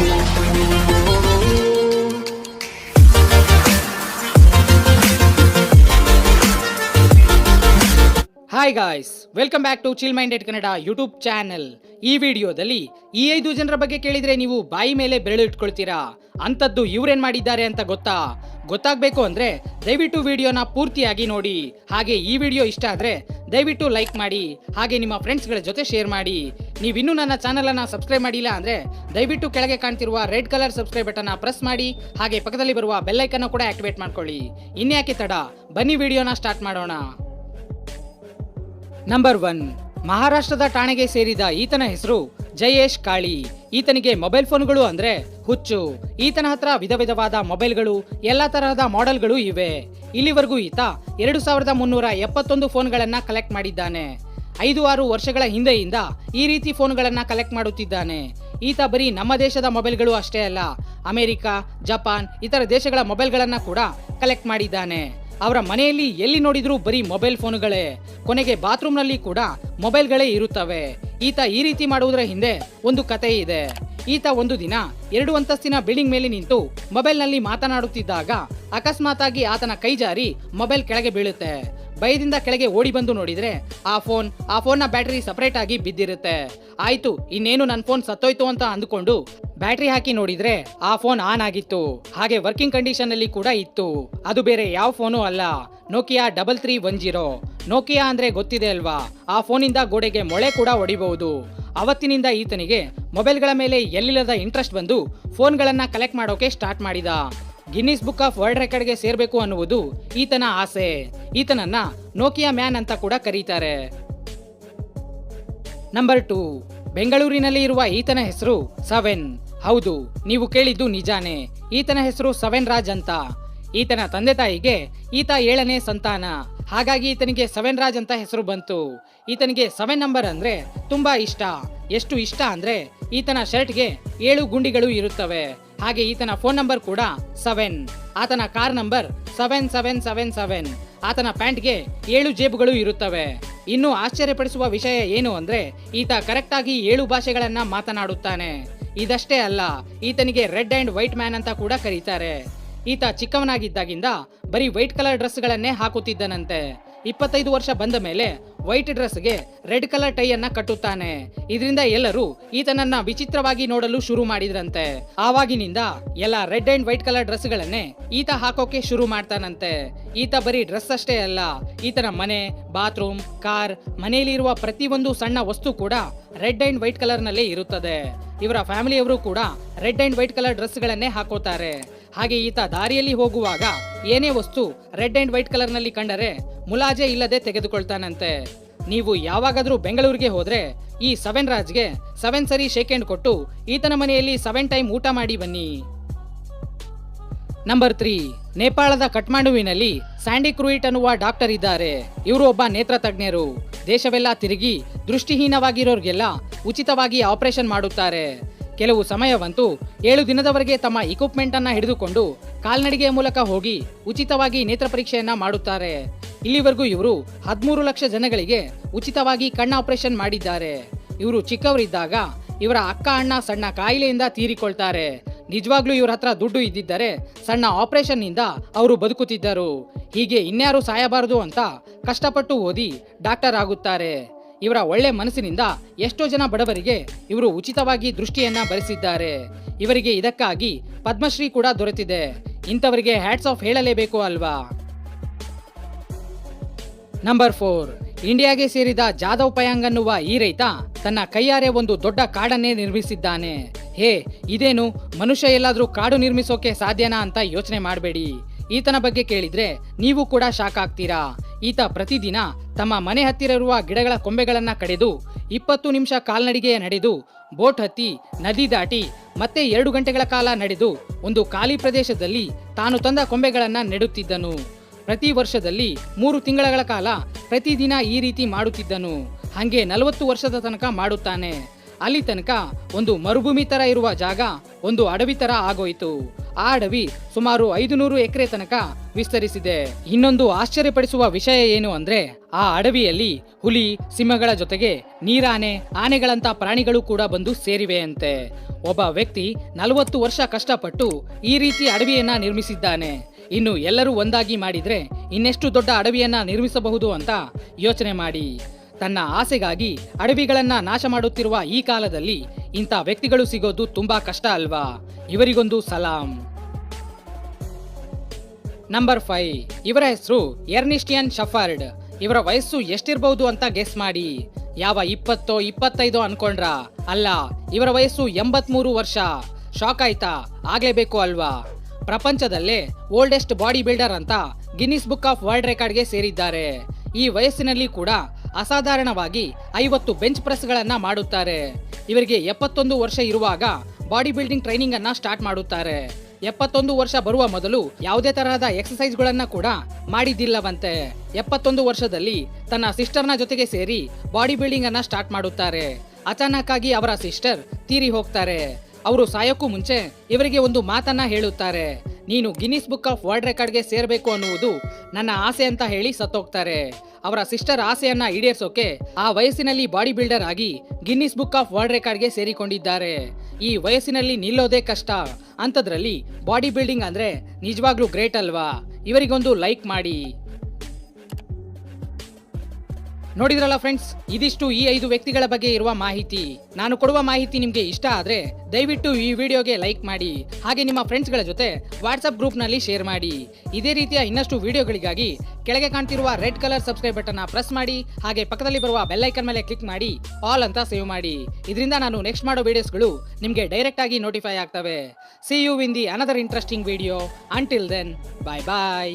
Thank you. Hi guys welcome back to chill minded Kannada YouTube channel ಈ ವಿಡಿಯೋದಲ್ಲಿ ಈ ಐದು ಜನರ ಬಗ್ಗೆ ಕೇಳಿದ್ರೆ ನೀವು ಬಾಯಿ ಮೇಲೆ ಬೆರಳು ಇಟ್ಕೊಳ್ತೀರಾ? ಅಂಥದ್ದು ಇವ್ರೇನ್ ಮಾಡಿದ್ದಾರೆ ಅಂತ ಗೊತ್ತಾ? ಗೊತ್ತಾಗಬೇಕು ಅಂದ್ರೆ ದಯವಿಟ್ಟು ವಿಡಿಯೋನ ಪೂರ್ತಿಯಾಗಿ ನೋಡಿ. ಹಾಗೆ ಈ ವಿಡಿಯೋ ಇಷ್ಟ ಆದ್ರೆ ದಯವಿಟ್ಟು ಲೈಕ್ ಮಾಡಿ, ಹಾಗೆ ನಿಮ್ಮ ಫ್ರೆಂಡ್ಸ್ಗಳ ಜೊತೆ ಶೇರ್ ಮಾಡಿ. ನೀವಿನ್ನೂ ನನ್ನ ಚಾನಲ್ ಅನ್ನ ಸಬ್ಸ್ಕ್ರೈಬ್ ಮಾಡಿಲ್ಲ ಅಂದ್ರೆ ದಯವಿಟ್ಟು ಕೆಳಗೆ ಕಾಣ್ತಿರುವ red colour subscribe button press ಮಾಡಿ, ಹಾಗೆ ಪಕ್ಕದಲ್ಲಿ ಬರುವ ಬೆಲ್ ಐಕನ್ ಕೂಡ ಆಕ್ಟಿವೇಟ್ ಮಾಡ್ಕೊಳ್ಳಿ. ಇನ್ಯಾಕೆ ತಡ? ಬನ್ನಿ ವಿಡಿಯೋನ ಸ್ಟಾರ್ಟ್ ಮಾಡೋಣ. ನಂಬರ್ ಒನ್ ಮಹಾರಾಷ್ಟ್ರದ ಠಾಣೆಗೆ ಸೇರಿದ ಈತನ ಹೆಸರು ಜಯೇಶ್ ಕಾಳಿ. ಈತನಿಗೆ ಮೊಬೈಲ್ ಫೋನ್ಗಳು ಅಂದ್ರೆ ಹುಚ್ಚು. ಈತನ ಹತ್ರ ವಿಧ ವಿಧವಾದ ಮೊಬೈಲ್ಗಳು, ಎಲ್ಲ ತರಹದ ಮಾಡೆಲ್ಗಳು ಇವೆ. ಇಲ್ಲಿವರೆಗೂ ಈತ ಎರಡು ಸಾವಿರದ ಮುನ್ನೂರ ಎಪ್ಪತ್ತೊಂದು ಫೋನ್ಗಳನ್ನ ಕಲೆಕ್ಟ್ ಮಾಡಿದ್ದಾನೆ. ಐದು ಆರು ವರ್ಷಗಳ ಹಿಂದೆಯಿಂದ ಈ ರೀತಿ ಫೋನ್ಗಳನ್ನ ಕಲೆಕ್ಟ್ ಮಾಡುತ್ತಿದ್ದಾನೆ. ಈತ ಬರೀ ನಮ್ಮ ದೇಶದ ಮೊಬೈಲ್ಗಳು ಅಷ್ಟೇ ಅಲ್ಲ, ಅಮೆರಿಕ, ಜಪಾನ್, ಇತರ ದೇಶಗಳ ಮೊಬೈಲ್ಗಳನ್ನ ಕೂಡ ಕಲೆಕ್ಟ್ ಮಾಡಿದ್ದಾನೆ. ಅವರ ಮನೆಯಲ್ಲಿ ಎಲ್ಲಿ ನೋಡಿದ್ರೂ ಬರೀ ಮೊಬೈಲ್ ಫೋನ್ಗಳೇ. ಕೊನೆಗೆ ಬಾತ್ರೂಮ್ನಲ್ಲಿ ಕೂಡ ಮೊಬೈಲ್ಗಳೇ ಇರುತ್ತವೆ. ಈತ ಈ ರೀತಿ ಮಾಡುವುದರ ಹಿಂದೆ ಒಂದು ಕತೆ ಇದೆ. ಈತ ಒಂದು ದಿನ ಎರಡು ಅಂತಸ್ತಿನ ಬಿಲ್ಡಿಂಗ್ ಮೇಲೆ ನಿಂತು ಮೊಬೈಲ್ನಲ್ಲಿ ಮಾತನಾಡುತ್ತಿದ್ದಾಗ ಅಕಸ್ಮಾತಾಗಿ ಆತನ ಕೈ ಜಾರಿ ಮೊಬೈಲ್ ಕೆಳಗೆ ಬೀಳುತ್ತೆ. ಭಯದಿಂದ ಕೆಳಗೆ ಓಡಿ ಬಂದು ನೋಡಿದ್ರೆ ಆ ಫೋನ್, ಆ ಫೋನ್ನ ಬ್ಯಾಟರಿ ಸಪರೇಟ್ ಆಗಿ ಬಿದ್ದಿರುತ್ತೆ. ಆಯ್ತು, ಇನ್ನೇನು ನನ್ನ ಫೋನ್ ಸತ್ತೋಯ್ತು ಅಂತ ಅಂದುಕೊಂಡು ಬ್ಯಾಟರಿ ಹಾಕಿ ನೋಡಿದ್ರೆ ಆ ಫೋನ್ ಆನ್ ಆಗಿತ್ತು. ಹಾಗೆ ವರ್ಕಿಂಗ್ ಕಂಡೀಷನ್ ಅಲ್ಲಿ ಕೂಡ ಇತ್ತು. ಅದು ಬೇರೆ ಯಾವ ಫೋನು ಅಲ್ಲ. Nokia double three one zero Nokia ಅಂದ್ರೆ ಗೊತ್ತಿದೆ ಅಲ್ವಾ? ಆ ಫೋನಿಂದ ಗೋಡೆಗೆ ಮೊಳೆ ಕೂಡ ಹೊಡಿಬಹುದು ಅವತ್ತಿನಿಂದ ಈತನಿಗೆ ಮೊಬೈಲ್ಗಳ ಮೇಲೆ ಎಲ್ಲಿಲ್ಲದ ಇಂಟ್ರೆಸ್ಟ್ ಬಂದು ಫೋನ್ಗಳನ್ನ ಕಲೆಕ್ಟ್ ಮಾಡೋಕೆ ಸ್ಟಾರ್ಟ್ ಮಾಡಿದ. ಗಿನ್ನಿಸ್ ಬುಕ್ ಆಫ್ ವರ್ಲ್ಡ್ ರೆಕಾರ್ಡ್ಗೆ ಸೇರ್ಬೇಕು ಅನ್ನುವುದು ಈತನ ಆಸೆ. ಈತನನ್ನ ನೋಕಿಯಾ ಮ್ಯಾನ್ ಅಂತ ಕೂಡ ಕರೀತಾರೆ. ನಂಬರ್ ಟೂ ಬೆಂಗಳೂರಿನಲ್ಲಿ ಇರುವ ಈತನ ಹೆಸರು ಸವೆನ್. ಹೌದು, ನೀವು ಕೇಳಿದ್ದು ನಿಜಾನೇ. ಈತನ ಹೆಸರು ಸವೆನ್ ರಾಜ್ ಅಂತ. ಈತನ ತಂದೆ ತಾಯಿಗೆ ಈತ ಏಳನೇ ಸಂತಾನ. ಹಾಗಾಗಿ ಈತನಿಗೆ ಸವೆನ್ ರಾಜ್ ಅಂತ ಹೆಸರು ಬಂತು. ಈತನಿಗೆ ಸವೆನ್ ನಂಬರ್ ಅಂದ್ರೆ ತುಂಬಾ ಇಷ್ಟ. ಎಷ್ಟು ಇಷ್ಟ ಅಂದ್ರೆ ಈತನ ಶರ್ಟ್ಗೆ ಏಳು ಗುಂಡಿಗಳು ಇರುತ್ತವೆ. ಹಾಗೆ ಈತನ ಫೋನ್ ನಂಬರ್ ಕೂಡ ಸವೆನ್. ಆತನ car number seven seven seven seven. ಆತನ ಪ್ಯಾಂಟ್ಗೆ ಏಳು ಜೇಬುಗಳು ಇರುತ್ತವೆ. ಇನ್ನು ಆಶ್ಚರ್ಯಪಡಿಸುವ ವಿಷಯ ಏನು ಅಂದ್ರೆ, ಈತ ಕರೆಕ್ಟಾಗಿ ಏಳು ಭಾಷೆಗಳನ್ನ ಮಾತನಾಡುತ್ತಾನೆ. ಇದಷ್ಟೇ ಅಲ್ಲ, ಈತನಿಗೆ ರೆಡ್ ಅಂಡ್ ವೈಟ್ ಮ್ಯಾನ್ ಅಂತ ಕೂಡ ಕರೀತಾರೆ. ಈತ ಚಿಕ್ಕವನಾಗಿದ್ದಾಗಿಂದ ಬರೀ ವೈಟ್ ಕಲರ್ ಡ್ರೆಸ್ಗಳನ್ನೇ ಹಾಕುತ್ತಿದ್ದನಂತೆ. ಇಪ್ಪತ್ತೈದು ವರ್ಷ ಬಂದ ಮೇಲೆ ವೈಟ್ ಡ್ರೆಸ್ಗೆ ರೆಡ್ ಕಲರ್ ಟೈ ಅನ್ನ ಕಟ್ಟುತ್ತಾನೆ. ಇದರಿಂದ ಎಲ್ಲರೂ ಈತನನ್ನ ವಿಚಿತ್ರವಾಗಿ ನೋಡಲು ಶುರು ಮಾಡಿದ್ರಂತೆ. ಆವಾಗಿನಿಂದ ಎಲ್ಲ ರೆಡ್ ಅಂಡ್ ವೈಟ್ ಕಲರ್ ಡ್ರೆಸ್ಗಳನ್ನೇ ಈತ ಹಾಕೋಕೆ ಶುರು ಮಾಡ್ತಾನಂತೆ. ಈತ ಬರೀ ಡ್ರೆಸ್ ಅಷ್ಟೇ ಅಲ್ಲ, ಈತನ ಮನೆ, ಬಾತ್ರೂಮ್, ಕಾರ್, ಮನೆಯಲ್ಲಿರುವ ಪ್ರತಿಯೊಂದು ಸಣ್ಣ ವಸ್ತು ಕೂಡ ರೆಡ್ ಅಂಡ್ ವೈಟ್ ಕಲರ್ ನಲ್ಲೇ ಇರುತ್ತದೆ. ಇವರ ಫ್ಯಾಮಿಲಿಯವರು ಕೂಡ ರೆಡ್ ಅಂಡ್ ವೈಟ್ ಕಲರ್ ಡ್ರೆಸ್ಗಳನ್ನೇ ಹಾಕೋತಾರೆ. ಹಾಗೆ ಈತ ದಾರಿಯಲ್ಲಿ ಹೋಗುವಾಗ ಏನೇ ವಸ್ತು ರೆಡ್ ಅಂಡ್ ವೈಟ್ ಕಲರ್ನಲ್ಲಿ ಕಂಡರೆ ಮುಲಾಜೆ ಇಲ್ಲದೆ ತೆಗೆದುಕೊಳ್ತಾನಂತೆ. ನೀವು ಯಾವಾಗಾದರೂ ಬೆಂಗಳೂರಿಗೆ ಹೋದ್ರೆ ಈ ಸೆವೆನ್ ರಾಜ್ಗೆ ಸೆವೆನ್ ಸರಿ ಶೇಕ್ ಹ್ಯಾಂಡ್ ಕೊಟ್ಟು ಈತನ ಮನೆಯಲ್ಲಿ ಸೆವೆನ್ ಟೈಮ್ ಊಟ ಮಾಡಿ ಬನ್ನಿ. ನಂಬರ್ ತ್ರೀ, ನೇಪಾಳದ ಕಠ್ಮಂಡುವಿನಲ್ಲಿ ಸ್ಯಾಂಡಿ ಕ್ರೂಯಿಟ್ ಅನ್ನುವ ಡಾಕ್ಟರ್ ಇದ್ದಾರೆ. ಇವರು ಒಬ್ಬ ನೇತ್ರ ತಜ್ಞರು. ದೇಶವೆಲ್ಲ ತಿರುಗಿ ದೃಷ್ಟಿಹೀನವಾಗಿರೋರ್ಗೆಲ್ಲ ಉಚಿತವಾಗಿ ಆಪರೇಷನ್ ಮಾಡುತ್ತಾರೆ. ಕೆಲವು ಸಮಯವಂತೂ ಏಳು ದಿನದವರೆಗೆ ತಮ್ಮ ಇಕ್ವಿಪ್ಮೆಂಟ್ ಅನ್ನ ಹಿಡಿದುಕೊಂಡು ಕಾಲ್ನಡಿಗೆಯ ಮೂಲಕ ಹೋಗಿ ಉಚಿತವಾಗಿ ನೇತ್ರ ಪರೀಕ್ಷೆಯನ್ನ ಮಾಡುತ್ತಾರೆ. ಇಲ್ಲಿವರೆಗೂ ಇವರು ಹದಿಮೂರು ಲಕ್ಷ ಜನಗಳಿಗೆ ಉಚಿತವಾಗಿ ಕಣ್ಣ ಆಪರೇಷನ್ ಮಾಡಿದ್ದಾರೆ. ಇವರು ಚಿಕ್ಕವರಿದ್ದಾಗ ಇವರ ಅಕ್ಕ ಅಣ್ಣ ಸಣ್ಣ ಕಾಯಿಲೆಯಿಂದ ತೀರಿಕೊಳ್ತಾರೆ. ನಿಜವಾಗ್ಲೂ ಇವ್ರ ಹತ್ರ ದುಡ್ಡು ಇದ್ದಿದ್ದರೆ ಸಣ್ಣ ಆಪರೇಷನ್ನಿಂದ ಅವರು ಬದುಕುತ್ತಿದ್ದರು. ಹೀಗೆ ಇನ್ಯಾರು ಸಾಯಬಾರದು ಅಂತ ಕಷ್ಟಪಟ್ಟು ಓದಿ ಡಾಕ್ಟರ್ ಆಗುತ್ತಾರೆ. ಇವರ ಒಳ್ಳೆ ಮನಸ್ಸಿನಿಂದ ಎಷ್ಟೋ ಜನ ಬಡವರಿಗೆ ಇವರು ಉಚಿತವಾಗಿ ದೃಷ್ಟಿಯನ್ನ ಬರೆಸಿದ್ದಾರೆ. ಇವರಿಗೆ ಇದಕ್ಕಾಗಿ ಪದ್ಮಶ್ರೀ ಕೂಡ ದೊರೆತಿದೆ. ಇಂಥವರಿಗೆ ಹ್ಯಾಟ್ಸ್ ಆಫ್ ಹೇಳಲೇಬೇಕು ಅಲ್ವಾ? ನಂಬರ್ ಫೋರ್ ಇಂಡಿಯಾಗೆ ಸೇರಿದ ಜಾದವ್ ಪಯಾಂಗ್ ಅನ್ನುವ ಈ ರೈತ ತನ್ನ ಕೈಯಾರೆ ಒಂದು ದೊಡ್ಡ ಕಾಡನ್ನೇ ನಿರ್ಮಿಸಿದ್ದಾನೆ. ಹೇ, ಇದೇನು ಮನುಷ್ಯ ಎಲ್ಲಾದರೂ ಕಾಡು ನಿರ್ಮಿಸೋಕೆ ಸಾಧ್ಯನಾ ಅಂತ ಯೋಚನೆ ಮಾಡಬೇಡಿ. ಈತನ ಬಗ್ಗೆ ಕೇಳಿದ್ರೆ ನೀವು ಕೂಡ ಶಾಕ್ ಆಗ್ತೀರಾ? ಈತ ಪ್ರತಿದಿನ ತಮ್ಮ ಮನೆ ಹತ್ತಿರ ಇರುವ ಗಿಡಗಳ ಕೊಂಬೆಗಳನ್ನು ಕಡೆದು ಇಪ್ಪತ್ತು ನಿಮಿಷ ಕಾಲ್ನಡಿಗೆಯ ನಡೆದು ಬೋಟ್ ಹತ್ತಿ, ನದಿ ದಾಟಿ ಮತ್ತೆ ಎರಡು ಗಂಟೆಗಳ ಕಾಲ ನಡೆದು ಒಂದು ಖಾಲಿ ಪ್ರದೇಶದಲ್ಲಿ ತಾನು ತಂದ ಕೊಂಬೆಗಳನ್ನು ನೆಡುತ್ತಿದ್ದನು. ಪ್ರತಿ ವರ್ಷದಲ್ಲಿ ಮೂರು ತಿಂಗಳ ಕಾಲ ಪ್ರತಿದಿನ ಈ ರೀತಿ ಮಾಡುತ್ತಿದ್ದನು. ಹಂಗೆ ನಲವತ್ತು ವರ್ಷದ ತನಕ ಮಾಡುತ್ತಾನೆ. ಅಲ್ಲಿ ತನಕ ಒಂದು ಮರುಭೂಮಿ ತರ ಇರುವ ಜಾಗ ಒಂದು ಅಡವಿ ತರ ಆಗೋಯ್ತು. ಆ ಅಡವಿ ಸುಮಾರು ಐದುನೂರು ಎಕರೆ ತನಕ ವಿಸ್ತರಿಸಿದೆ. ಇನ್ನೊಂದು ಆಶ್ಚರ್ಯಪಡಿಸುವ ವಿಷಯ ಏನು ಅಂದ್ರೆ, ಆ ಅಡವಿಯಲ್ಲಿ ಹುಲಿ, ಸಿಂಹಗಳ ಜೊತೆಗೆ ನೀರಾನೆ ಆನೆಗಳಂತ ಪ್ರಾಣಿಗಳು ಕೂಡ ಬಂದು ಸೇರಿವೆಯಂತೆ ಒಬ್ಬ ವ್ಯಕ್ತಿ ನಲವತ್ತು ವರ್ಷ ಕಷ್ಟಪಟ್ಟು ಈ ರೀತಿ ಅಡವಿಯನ್ನ ನಿರ್ಮಿಸಿದ್ದಾನೆ. ಇನ್ನು ಎಲ್ಲರೂ ಒಂದಾಗಿ ಮಾಡಿದ್ರೆ ಇನ್ನೆಷ್ಟು ದೊಡ್ಡ ಅಡವಿಯನ್ನ ನಿರ್ಮಿಸಬಹುದು ಅಂತ ಯೋಚನೆ ಮಾಡಿ. ತನ್ನ ಆಸೆಗಾಗಿ ಅಡವಿಗಳನ್ನ ನಾಶ ಮಾಡುತ್ತಿರುವ ಈ ಕಾಲದಲ್ಲಿ ಇಂಥ ವ್ಯಕ್ತಿಗಳು ಸಿಗೋದು ತುಂಬಾ ಕಷ್ಟ ಅಲ್ವಾ? ಇವರಿಗೊಂದು ಸಲಾಂ. ನಂಬರ್ ಫೈವ್ ಇವರ ಹೆಸರು ಎರ್ನಿಸ್ಟಿಯನ್ ಶಫರ್ಡ್. ಇವರ ವಯಸ್ಸು ಎಷ್ಟಿರಬಹುದು ಅಂತ ಗೆಸ್ ಮಾಡಿ. ಯಾವ ಇಪ್ಪತ್ತೋ ಇಪ್ಪತ್ತೈದೋ ಅನ್ಕೊಂಡ್ರ? ಅಲ್ಲ, ಇವರ ವಯಸ್ಸು ಎಂಬತ್ಮೂರು ವರ್ಷ. ಶಾಕ್ ಆಯ್ತಾ? ಆಗ್ಲೇಬೇಕು ಅಲ್ವಾ? ಪ್ರಪಂಚದಲ್ಲೇ ಓಲ್ಡೆಸ್ಟ್ ಬಾಡಿ ಬಿಲ್ಡರ್ ಅಂತ ಗಿನ್ನಿಸ್ ಬುಕ್ ಆಫ್ ವರ್ಲ್ಡ್ ರೆಕಾರ್ಡ್ಗೆ ಸೇರಿದ್ದಾರೆ. ಈ ವಯಸ್ಸಿನಲ್ಲಿ ಕೂಡ ಅಸಾಧಾರಣವಾಗಿ ಐವತ್ತು ಬೆಂಚ್ ಪ್ರೆಸ್ಗಳನ್ನು ಮಾಡುತ್ತಾರೆ. ಇವರಿಗೆ ಎಪ್ಪತ್ತೊಂದು ವರ್ಷ ಇರುವಾಗ ಬಾಡಿ ಬಿಲ್ಡಿಂಗ್ ಟ್ರೈನಿಂಗ್ ಅನ್ನ ಸ್ಟಾರ್ಟ್ ಮಾಡುತ್ತಾರೆ. ಎಪ್ಪತ್ತೊಂದು ವರ್ಷ ಬರುವ ಮೊದಲು ಯಾವುದೇ ತರಹದ ಎಕ್ಸಸೈಸ್ಗಳನ್ನ ಕೂಡ ಮಾಡಿದ್ದಿಲ್ಲವಂತೆ. ಎಪ್ಪತ್ತೊಂದು ವರ್ಷದಲ್ಲಿ ತನ್ನ ಸಿಸ್ಟರ್ನ ಜೊತೆಗೆ ಸೇರಿ ಬಾಡಿ ಬಿಲ್ಡಿಂಗ್ ಅನ್ನ ಸ್ಟಾರ್ಟ್ ಮಾಡುತ್ತಾರೆ. ಅಚಾನಕ್ ಆಗಿ ಅವರ ಸಿಸ್ಟರ್ ತೀರಿ ಹೋಗ್ತಾರೆ. ಅವರು ಸಾಯೋಕ್ಕೂ ಮುಂಚೆ ಇವರಿಗೆ ಒಂದು ಮಾತನ್ನ ಹೇಳುತ್ತಾರೆ. ನೀನು ಗಿನ್ನಿಸ್ ಬುಕ್ ಆಫ್ ವರ್ಲ್ಡ್ ರೆಕಾರ್ಡ್ಗೆ ಸೇರಬೇಕು ಅನ್ನುವುದು ನನ್ನ ಆಸೆ ಅಂತ ಹೇಳಿ ಸತ್ತೋಗ್ತಾರೆ. ಅವರ ಸಿಸ್ಟರ್ ಆಸೆಯನ್ನ ಈಡೇರಿಸೋಕೆ ಆ ವಯಸ್ಸಿನಲ್ಲಿ ಬಾಡಿ ಬಿಲ್ಡರ್ ಆಗಿ ಗಿನ್ನಿಸ್ ಬುಕ್ ಆಫ್ ವರ್ಲ್ಡ್ ರೆಕಾರ್ಡ್ಗೆ ಸೇರಿಕೊಂಡಿದ್ದಾರೆ. ಈ ವಯಸ್ಸಿನಲ್ಲಿ ನಿಲ್ಲೋದೇ ಕಷ್ಟ. ಅಂಥದ್ರಲ್ಲಿ ಬಾಡಿ ಬಿಲ್ಡಿಂಗ್ ಅಂದ್ರೆ ನಿಜವಾಗ್ಲೂ ಗ್ರೇಟ್ ಅಲ್ವಾ? ಇವರಿಗೊಂದು ಲೈಕ್ ಮಾಡಿ. ನೋಡಿದ್ರಲ್ಲ ಫ್ರೆಂಡ್ಸ್ ಇದಿಷ್ಟು ಈ ಐದು ವ್ಯಕ್ತಿಗಳ ಬಗ್ಗೆ ಇರುವ ಮಾಹಿತಿ. ನಾನು ಕೊಡುವ ಮಾಹಿತಿ ನಿಮಗೆ ಇಷ್ಟ ಆದ್ರೆ ದಯವಿಟ್ಟು ಈ ವಿಡಿಯೋಗೆ ಲೈಕ್ ಮಾಡಿ. ಹಾಗೆ ನಿಮ್ಮ ಫ್ರೆಂಡ್ಸ್ಗಳ ಜೊತೆ ವಾಟ್ಸಪ್ ಗ್ರೂಪ್ನಲ್ಲಿ ಶೇರ್ ಮಾಡಿ. ಇದೇ ರೀತಿಯ ಇನ್ನಷ್ಟು ವಿಡಿಯೋಗಳಿಗಾಗಿ ಕೆಳಗೆ ಕಾಣ್ತಿರುವ red colour subscribe button press ಮಾಡಿ. ಹಾಗೆ ಪಕ್ಕದಲ್ಲಿ ಬರುವ ಬೆಲ್ಲೈಕನ್ ಮೇಲೆ ಕ್ಲಿಕ್ ಮಾಡಿ. ಆಲ್ ಅಂತ ಸೇವ್ ಮಾಡಿ. ಇದರಿಂದ ನಾನು ನೆಕ್ಸ್ಟ್ ಮಾಡೋ ವಿಡಿಯೋಸ್ಗಳು ನಿಮಗೆ ಡೈರೆಕ್ಟ್ ಆಗಿ ನೋಟಿಫೈ ಆಗ್ತವೆ. See you in the another interesting video until then bye bye